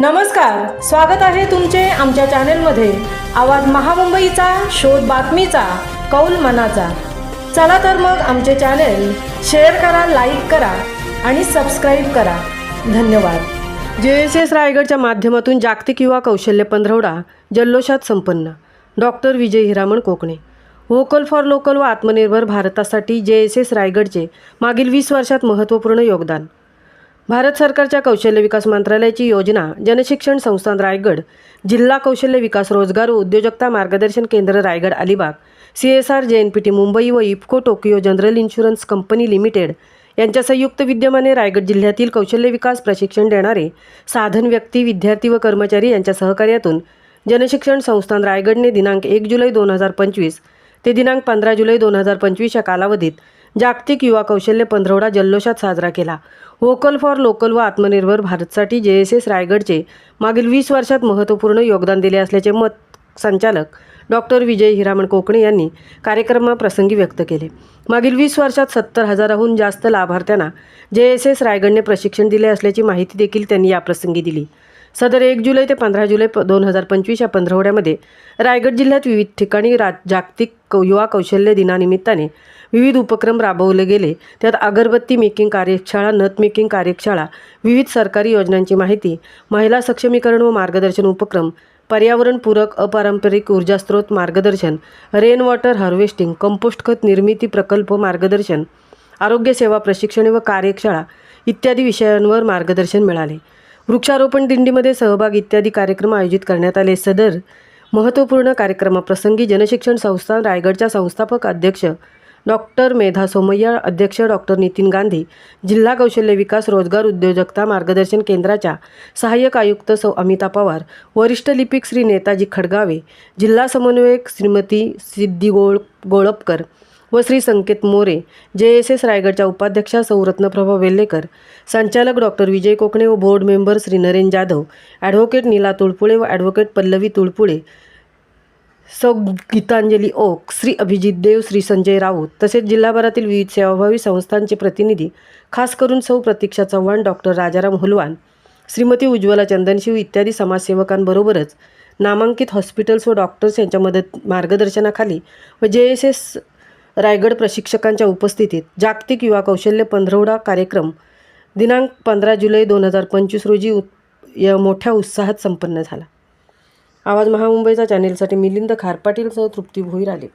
नमस्कार स्वागत आहे तुमचे आमच्या चॅनेलमध्ये. आवाज महामुंबईचा शोध बातमीचा कौल मनाचा. चला तर मग आमचे चॅनेल शेअर करा लाईक करा आणि सबस्क्राईब करा. धन्यवाद. जे एस एस रायगडच्या माध्यमातून जागतिक युवा कौशल्य पंधरवडा जल्लोषात संपन्न. Doctor Vijay Hiraman Kokane. Vocal for local व आत्मनिर्भर भारतासाठी जे एस एस रायगडचे मागील वीस वर्षात महत्त्वपूर्ण योगदान. भारत सरकारच्या कौशल्य विकास मंत्रालयाची योजना जनशिक्षण संस्थान रायगड जिल्हा कौशल्य विकास रोजगार उद्योजकता मार्गदर्शन केंद्र Raigad Alibag C S R J N P T Mumbai व IFFCO Tokio general insurance company limited यांच्या संयुक्त विद्यमाने रायगड जिल्ह्यातील कौशल्य विकास प्रशिक्षण देणारे साधन व्यक्ती विद्यार्थी व कर्मचारी यांच्या सहकार्यातून जनशिक्षण संस्थान रायगडने दिनांक एक जुलै दोन हजार पंचवीस ते दिनांक पंधरा जुलै दोन हजार पंचवीस या कालावधीत जागतिक युवा कौशल्य पंधरवडा जल्लोषात साजरा केला. व्होकल फॉर लोकल व आत्मनिर्भर भारतसाठी जे एस एस रायगडचे मागील वीस वर्षात महत्त्वपूर्ण योगदान दिले असल्याचे मत संचालक डॉक्टर विजय हिरामण कोकणे यांनी कार्यक्रमाप्रसंगी व्यक्त केले. मागील वीस वर्षात सत्तर हजाराहून जास्त लाभार्थ्यांना जे एस एस रायगडने प्रशिक्षण दिले असल्याची माहिती देखील त्यांनी याप्रसंगी दिली. सदर एक जुलै ते पंधरा जुलै दोन हजार पंचवीस या पंधरवड्यामध्ये रायगड जिल्ह्यात विविध ठिकाणी रा जागतिक युवा कौशल्य दिनानिमित्ताने विविध उपक्रम राबवले गेले. त्यात अगरबत्ती मेकिंग कार्यशाळा नथ मेकिंग कार्यशाळा विविध सरकारी योजनांची माहिती महिला सक्षमीकरण व मार्गदर्शन उपक्रम पर्यावरणपूरक अपारंपरिक ऊर्जा स्रोत मार्गदर्शन रेन वॉटर हार्वेस्टिंग कंपोस्ट खत निर्मिती प्रकल्प मार्गदर्शन आरोग्यसेवा प्रशिक्षण व कार्यशाळा इत्यादी विषयांवर मार्गदर्शन मिळाले. वृक्षारोपण दिंडीमध्ये सहभाग इत्यादी कार्यक्रम आयोजित करण्यात आले. सदर महत्त्वपूर्ण कार्यक्रमाप्रसंगी जनशिक्षण संस्थान रायगडच्या संस्थापक अध्यक्ष डॉक्टर मेधा सोमय्या अध्यक्ष डॉक्टर नितीन गांधी जिल्हा कौशल्य विकास रोजगार उद्योजकता मार्गदर्शन केंद्राच्या सहाय्यक आयुक्त सौ अमिता पवार वरिष्ठ लिपिक श्री नेताजी खडगावे जिल्हा समन्वयक श्रीमती सिद्धी गोळ गोळपकर व श्री संकेत मोरे जे एस एस रायगडच्या उपाध्यक्षा सौ रत्नप्रभा वेल्लेकर संचालक डॉक्टर विजय कोकणे व board member Shri Naren Jadhav advocate Neela Tulpule व ॲडव्होकेट पल्लवी तुळपुळे सौ गीतांजली ओक श्री अभिजित देव श्री संजय राऊत तसेच जिल्हाभरातील विविध सेवाभावी संस्थांचे प्रतिनिधी खास करून सौ प्रतीक्षा चव्हाण डॉक्टर राजाराम हुलवान श्रीमती उज्ज्वला चंदनशिव इत्यादी समाजसेवकांबरोबरच नामांकित हॉस्पिटल्स व डॉक्टर्स यांच्या मदत मार्गदर्शनाखाली व जे एस एस रायगड प्रशिक्षकांच्या उपस्थितीत जागतिक युवा कौशल्य पंधरवडा कार्यक्रम दिनांक पंधरा जुलै दोन हजार पंचवीस रोजी उ या मोठ्या उत्साहात संपन्न झाला. आवाज महामुंबईचा चॅनेलसाठी मिलिंद खारपाटीलसह तृप्ती भोईर आले